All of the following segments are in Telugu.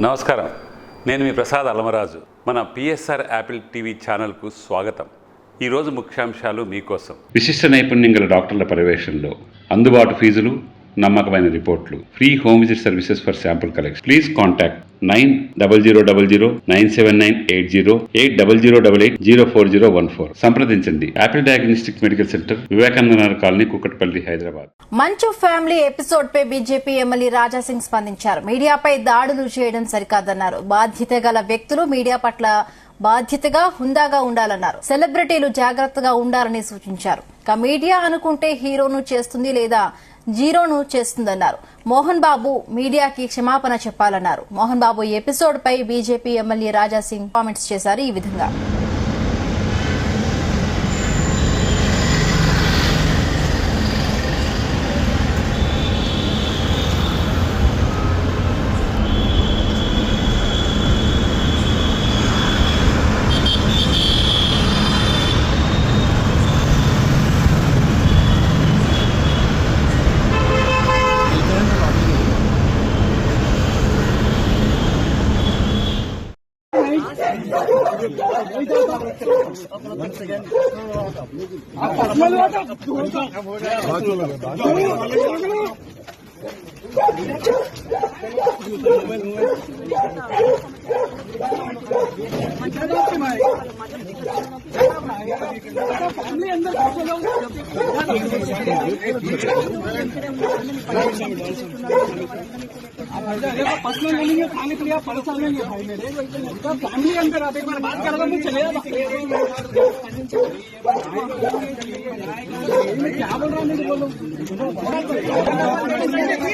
నమస్కారం. నేను మీ ప్రసాద్ అలమరాజు. మన పిఎస్ఆర్ యాపిల్ టీవీ ఛానల్కు స్వాగతం. ఈరోజు ముఖ్యాంశాలు మీకోసం. విశిష్ట నైపుణ్యం గల డాక్టర్ల పర్యవేక్షణలో అందుబాటు ఫీజులు నమ్మకమైన రిపోర్ట్లు. Free home visit services for sample collection please contact nine double zero double zero nine seven nine eight zero eight double zero double eight zero four zero one four సంప్రదించండి. Apple diagnostic medical centre Vivekananda colony Kukatpally Hyderabad. Manchu family episode పై బీజేపీ ఎమ్మెల్యే రాజాసింగ్ స్పందించారు. మీడియాపై దాడులు చేయడం సరికాదన్నారు. బాధ్యత గల వ్యక్తులు మీడియా పట్ల బాధ్యతగా హుందాగా ఉండాలన్నారు. సెలబ్రిటీలు జాగ్రత్తగా ఉండాలని సూచించారు. ఇక మీడియా అనుకుంటే హీరోను చేస్తుంది లేదా జీరోను చేస్తుందన్నారు. మోహన్ బాబు మీడియాకి క్షమాపణ చెప్పాలన్నారు. మోహన్ బాబు ఎపిసోడ్ పై బీజేపీ ఎమ్మెల్యే రాజాసింగ్ కామెంట్స్ చేశారు ఈ విధంగా. ఫ్యామిలీ అందరూ पर्सनल लेंगे खाने के लिए परेशान लेंगे भाई मेरे तो फैमिली अंदर आप एक बार बात कर रहे चले क्या बोल रहा हूँ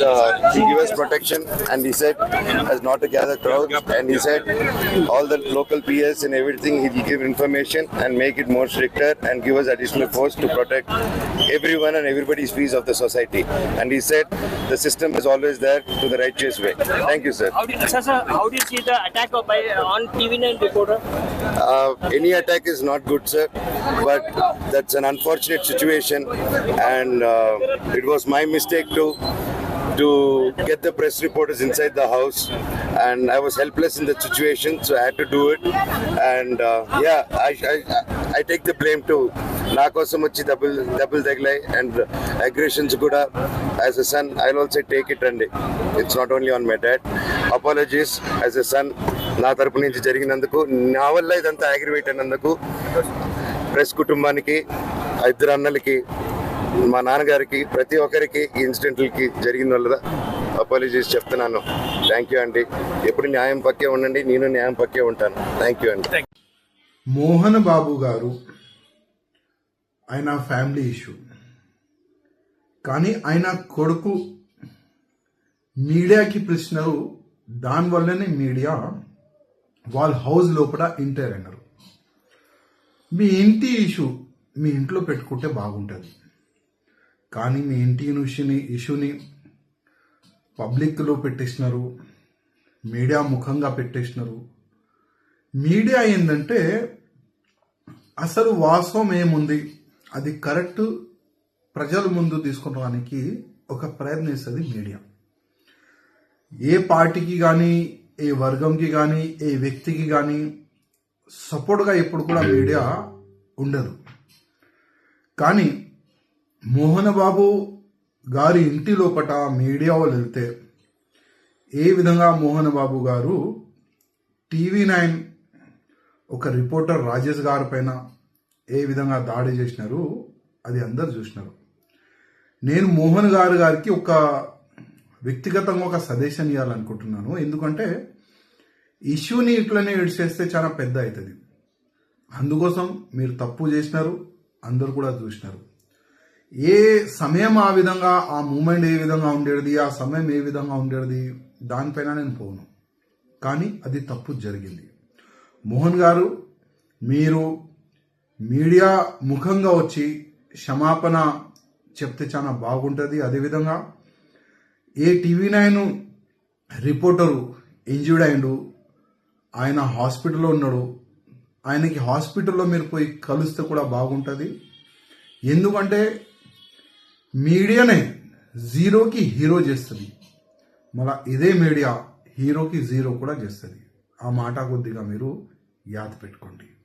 uh, he gave us protection and he said as not to gather crowds and he said all the local PS and everything he give information and make it more stricter and give us additional force to protect everyone and everybody's peace of the society. And he said the system is always there to the righteous way. Thank you sir. How do you, sir, sir, how do you see the attack by on TV9 reporter? uh, any attack is not good sir but that's an unfortunate situation and uh, it was my mistake to to get the press reporters inside the house. And I was helpless in that situation so I had to do it. And uh, yeah I, I, I take the blame too. నా కోసం వచ్చి డబుల్ డబుల్ తగిలాయి. అండ్ అగ్రెషన్స్ కూడా as a son I also take it అండి it's not only on my dad apologies as a son నా తరపు నుంచి జరిగినందుకు నా వల్ల ఇదంతా అగ్రివేట్ అయినందుకు ప్రెస్ కుటుంబానికి ఇద్దరు అన్నలకి మా నాన్నగారికి ప్రతి ఒక్కరికి ఈ ఇన్సిడెంట్లకి జరిగిన వల్ల అపాలజీస్ చెప్తున్నాను. థ్యాంక్ యూ అండి. ఎప్పుడు న్యాయం పక్కే ఉండండి నేను న్యాయం పక్కే ఉంటాను. థ్యాంక్ యూ అండి. మోహన్ బాబు గారు ఆయన ఫ్యామిలీ ఇష్యూ. కానీ ఆయన కొడుకు మీడియాకి పిలిచినారు. దానివల్లనే మీడియా వాళ్ళ హౌస్ లోపల ఇంటర్ అయినారు. మీ ఇంటి ఇష్యూ మీ ఇంట్లో పెట్టుకుంటే బాగుంటుంది. కానీ మీ ఇంటి ఇష్యూని ఇష్యూని పబ్లిక్లో పెట్టేసినారు మీడియా ముఖంగా పెట్టేసినారు. మీడియా ఏంటంటే అసలు వాస్తవం ఏముంది? అది కరెక్ట్ ప్రజల ముందు తీసుకురావడానికి ఒక ప్రయత్నిస్తుంది మీడియా. ఏ పార్టీకి కానీ ఏ వర్గంకి కానీ ఏ వ్యక్తికి కానీ సపోర్ట్గా ఎప్పుడు కూడా మీడియా ఉండదు. కానీ మోహన్ బాబు గారి ఇంటి లోపట మీడియా వాళ్ళు వెళ్తే ఏ విధంగా మోహన్ బాబు గారు టీవీ నైన్ ఒక రిపోర్టర్ రాజేష్ గారి పైన ఏ విధంగా దాడి చేసినారు అది అందరు చూసినారు. నేను మోహన్ గారు గారికి ఒక వ్యక్తిగతంగా ఒక సజెషన్ ఇవ్వాలనుకుంటున్నాను ఎందుకంటే ఇష్యూని ఇట్లనే చేస్తే చాలా పెద్ద అవుతుంది. అందుకోసం మీరు తప్పు చేసినారు అందరు కూడా చూసినారు. ఏ సమయం ఆ విధంగా ఆ మూమెంట్ ఏ విధంగా ఉండేది ఆ సమయం ఏ విధంగా ఉండేది దానిపైన నేను పోను. కానీ అది తప్పు జరిగింది. మోహన్ గారు మీరు మీడియా ముఖంగా వచ్చి క్షమాపణ చెప్తే చాలా బాగుంటుంది. అదేవిధంగా ఏ టీవీ నైన్ రిపోర్టరు ఇంజ్యూర్డ్ అయిండు ఆయన హాస్పిటల్లో ఉన్నాడు ఆయనకి హాస్పిటల్లో మీరు పోయి కలిస్తే కూడా బాగుంటుంది. ఎందుకంటే మీడియానే జీరోకి హీరో చేస్తుంది. మళ్ళా ఇదే మీడియా హీరోకి జీరో కూడా చేస్తుంది. ఆ మాట కొద్దిగా మీరు యాద పెట్టుకోండి.